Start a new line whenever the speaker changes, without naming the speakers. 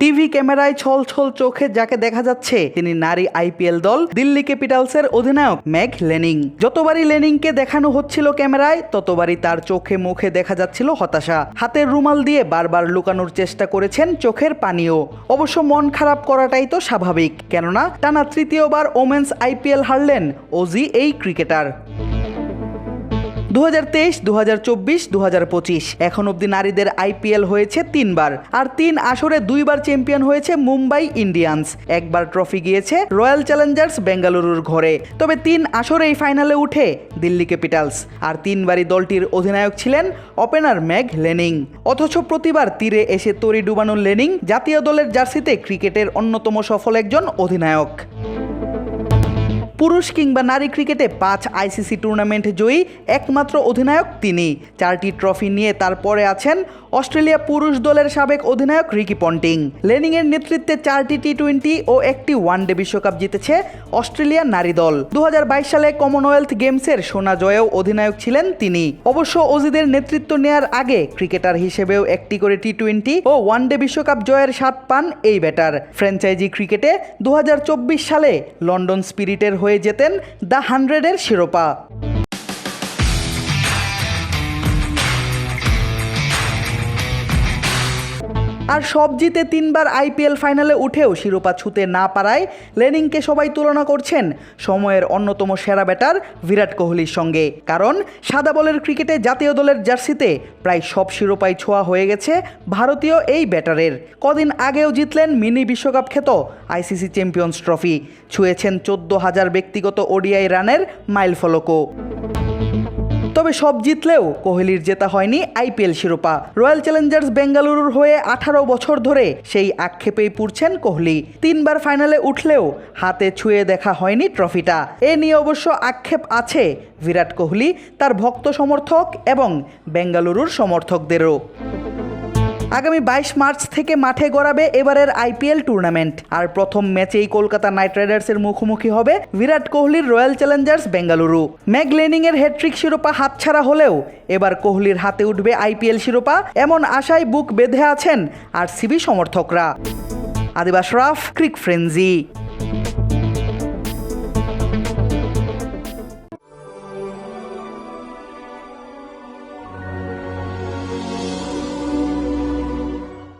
TV ক্যামেরায় ছল ছল চোখে যাকে দেখা যাচ্ছে, তিনি নারী আইপিএল দল, দিল্লি ক্যাপিটালসের অধিনায়ক ম্যাগ লেনিং। যতবারই লেনিংকে দেখানো হচ্ছিল ক্যামেরায়, ততবারই তার চোখে মুখে দেখা যাচ্ছিল হতাশা। হাতের রুমাল দিয়ে বারবার লুকানোর চেষ্টা করেছেন চোখের পানিও। অবশ্য মন খারাপ করাটাই তো স্বাভাবিক। কেননা, টানা তৃতীয়বার ওমেন্স আইপিএল হারলেন ওজি এই ক্রিকেটার। দু হাজার তেইশ দু চব্বিশ দু পঁচিশ। এখন অবধি নারীদের আইপিএল হয়েছে তিনবার। আর তিন আসরে দুইবার চ্যাম্পিয়ন হয়েছে মুম্বাই ইন্ডিয়ান্স। একবার ট্রফি গিয়েছে রয়্যাল চ্যালেঞ্জার্স বেঙ্গালুরুর ঘরে। তবে তিন আসরেই ফাইনালে উঠে দিল্লি ক্যাপিটালস। আর তিনবারই দলটির অধিনায়ক ছিলেন ওপেনার ম্যাগ লেনিং। অথচ প্রতিবার তীরে এসে তরি ডুবানো লেনিং জাতীয় দলের জার্সিতে ক্রিকেটের অন্যতম সফল একজন অধিনায়ক। পুরুষ কিংবা নারী ক্রিকেটে পাঁচ আইসিসি টুর্নামেন্ট জয়ী একমাত্র অধিনায়ক তিনি। চারটি ট্রফি নিয়ে তারপরে আছেন অস্ট্রেলিয়া পুরুষ দলের সাবেক অধিনায়ক রিকি পন্টিং। লেনিংয়ের নেতৃত্বে চারটি টি টোয়েন্টি ও একটি ওয়ানডে বিশ্বকাপ জিতেছে অস্ট্রেলিয়ার নারী দল। দুহাজার বাইশ সালে কমনওয়েলথ গেমসের সোনা জয়েও অধিনায়ক ছিলেন তিনি। অবশ্য অজিদের নেতৃত্ব নেয়ার আগে ক্রিকেটার হিসেবেও একটি করে টি টোয়েন্টি ও ওয়ানডে বিশ্বকাপ জয়ের স্বাদ পান এই ব্যাটার। ফ্র্যাঞ্চাইজি ক্রিকেটে দু হাজার চব্বিশ সালে লন্ডন স্পিরিটের হয়ে যেতেন দ্য হান্ড্রেডের শিরোপা। আর সব জিতে তিনবার আইপিএল ফাইনালে উঠেও শিরোপা ছুতে না পারায় লেনিংকে সবাই তুলনা করছেন সময়ের অন্যতম সেরা ব্যাটার বিরাট কোহলির সঙ্গে। কারণ সাদা বলের ক্রিকেটে জাতীয় দলের জার্সিতে প্রায় সব শিরোপাই ছোঁয়া হয়ে গেছে ভারতীয় এই ব্যাটারের। কদিন আগেও জিতলেন মিনি বিশ্বকাপ খ্যাত আইসিসি চ্যাম্পিয়ন্স ট্রফি। ছুঁয়েছেন চোদ্দ হাজার ব্যক্তিগত ওডিআই রানের মাইল ফলকও তবে সব জিতলেও কোহলির জেতা হয়নি আইপিএল শিরোপা। রয়্যাল চ্যালেঞ্জার্স বেঙ্গালুরুর হয়ে আঠারো বছর ধরে সেই আক্ষেপেই পুড়ছেন কোহলি। তিনবার ফাইনালে উঠলেও হাতে ছুঁয়ে দেখা হয়নি ট্রফিটা। এ নিয়ে অবশ্য আক্ষেপ আছে বিরাট কোহলি, তার ভক্ত সমর্থক এবং বেঙ্গালুরুর সমর্থকদেরও। আগামী বাইশ মার্চ থেকে মাঠে গড়াবে এবারের আইপিএল টুর্নামেন্ট। আর প্রথম ম্যাচেই কলকাতা নাইট রাইডার্সের মুখোমুখি হবে বিরাট কোহলির রয়্যাল চ্যালেঞ্জার্স বেঙ্গালুরু। ম্যাগলেনিং এর হ্যাট্রিক শিরোপা হাতছাড়া হলেও এবার কোহলির হাতে উঠবে আইপিএল শিরোপা, এমন আশায় বুক বেঁধে আছেন আর সিবি সমর্থকরা। আদিবাস রাফ, ক্রিক ফ্রেন্জি